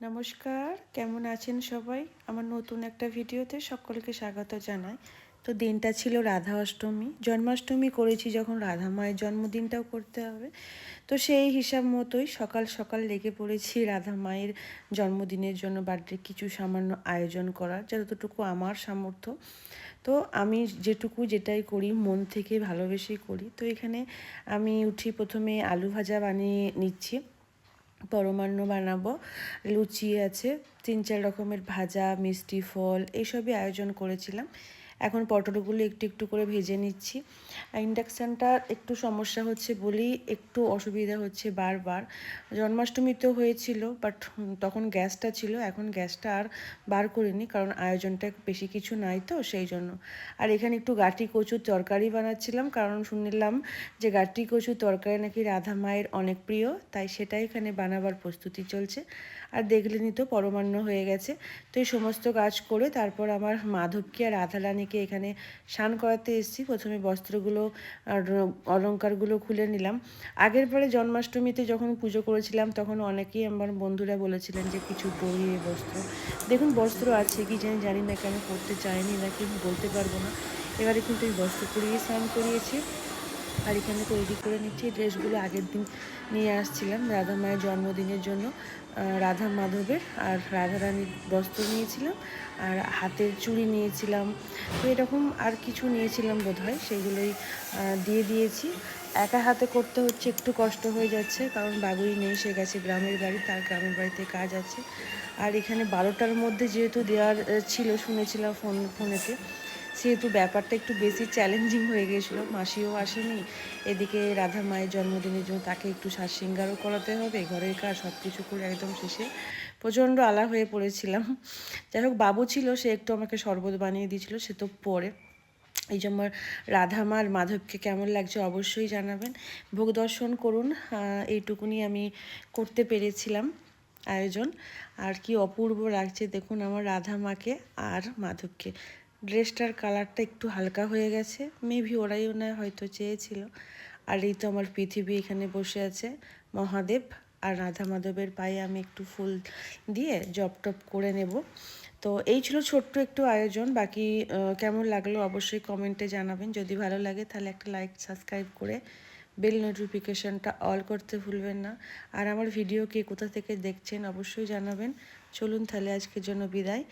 নমস্কার, কেমন আছেন সবাই? আমার নতুন একটা ভিডিওতে সকলকে স্বাগত জানাই। তো দিনটা ছিল রাধা অষ্টমী। জন্মাষ্টমী করেছি যখন রাধা মায়ের জন্মদিনটাও করতে হবে। তো সেই হিসাব মতোই সকাল সকাল লেগে পড়েছি রাধা মায়ের জন্মদিনের জন্য বার্থডে কিছু সামান্য আয়োজন করার, যতটুকু আমার সামর্থ্য। তো আমি যেটুকু যেটাই করি, মন থেকে ভালোবেসেই করি। তো এখানে আমি উঠি প্রথমে আলু ভাজা বানিয়ে নিচ্ছি। পরমান্ন বানাবো। লুচি আছে তিন চার রকমের ভাজা মিষ্টি ফল এইসবই আয়োজন করেছিলাম। এখন পটলগুলো একটু একটু করে ভেজে নিচ্ছি। ইন্ডাকশানটা একটু সমস্যা হচ্ছে বলেই একটু অসুবিধা হচ্ছে বারবার। জন্মাষ্টমীতেও হয়েছিল বাট তখন গ্যাসটা ছিল, এখন গ্যাসটা আর বার করিনি কারণ আয়োজনটা বেশি কিছু নাই তো সেই জন্য। আর এখানে একটু গাটি কচুর তরকারি বানাচ্ছিলাম কারণ শুনলাম যে গাটি কচুর তরকারি নাকি রাধা মায়ের অনেক প্রিয়, তাই সেটাই এখানে বানাবার প্রস্তুতি চলছে। আর দেখলেনি তো পরমান্ন হয়ে গেছে। তো এই সমস্ত কাজ করে তারপর আমার মাধবকে আর রাধা রাধারানীকে এখানে স্নান করাতে এসেছি। প্রথমে বস্ত্রগুলো আর অলঙ্কারগুলো খুলে নিলাম। আগের পরে জন্মাষ্টমীতে যখন পুজো করেছিলাম, তখন অনেকেই আমার বন্ধুরা বলেছিলেন যে কিছু বইয়ে বস্ত্র। দেখুন, বস্ত্র আছে কি জানি জানি না কেন পড়তে চাইনি, নাকি বলতে পারব না। এবারে কিন্তু এই বস্ত্র পরিয়ে স্নান করিয়েছি। আর এখানে তৈরি করে নিচ্ছি ড্রেসগুলো আগের দিন নিয়ে আসছিলাম রাধা মায়ের জন্মদিনের জন্য রাধা মাধবের আর রাধা রানীর বস্ত্র নিয়েছিলাম আর হাতের চুড়ি নিয়েছিলাম। তো এরকম আর কিছু নিয়েছিলাম বোধ হয় সেগুলোই দিয়ে দিয়েছি। একা হাতে করতে হচ্ছে একটু কষ্ট হয়ে যাচ্ছে, কারণ বাগুই নেই, সে গেছে গ্রামের বাড়ি, তার গ্রামের বাড়িতে কাজ আছে। আর এখানে বারোটার মধ্যে যেহেতু দেওয়ার ছিল শুনেছিলাম ফোন, ফোনেতে সেহেতু ব্যাপারটা একটু বেশি চ্যালেঞ্জিং হয়ে গিয়েছিল। মাসিও আসেনি। এদিকে রাধা মায়ের জন্মদিনের জন্য তাকে একটু সাজ সিঙ্গারও করাতে হবে, ঘরের কাজ সব কিছু করে একদম শেষে প্রচণ্ড আলা হয়ে পড়েছিলাম। যাই হোক, বাবু ছিল, সে একটু আমাকে শরবত বানিয়ে দিয়েছিল, সে তো পরে। এই যে আমার রাধা মার মাধবকে কেমন লাগছে অবশ্যই জানাবেন। ভোগ দর্শন করুন এইটুকুনি আমি করতে পেরেছিলাম আয়োজন। আর কি অপূর্ব লাগছে দেখুন আমার রাধা মাকে আর মাধবকে। ড্রেসটার কালারটা একটু হালকা হয়ে গেছে। মেবি ওরাই ওনায় হয়তো চেয়েছিল। আর এই তো আমার পৃথিবী এখানে বসে আছে। মহাদেব আর রাধা মাধবের পায়ে আমি একটু ফুল দিয়ে জপ টপ করে নেব। তো এই ছিল ছোট্ট একটু আয়োজন। বাকি কেমন লাগল অবশ্যই কমেন্টে জানাবেন। যদি ভালো লাগে তাহলে একটা লাইক সাবস্ক্রাইব করে বেল নোটিফিকেশানটা অল করতে ভুলবেন না। আর আমার ভিডিও কে কোথা থেকে দেখছেন অবশ্যই জানাবেন। চলুন তাহলে আজকের জন্য বিদায়।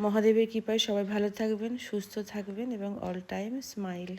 মহাদেবের কৃপায় সবাই ভালো থাকবেন সুস্থ থাকবেন এবং অল টাইম স্মাইল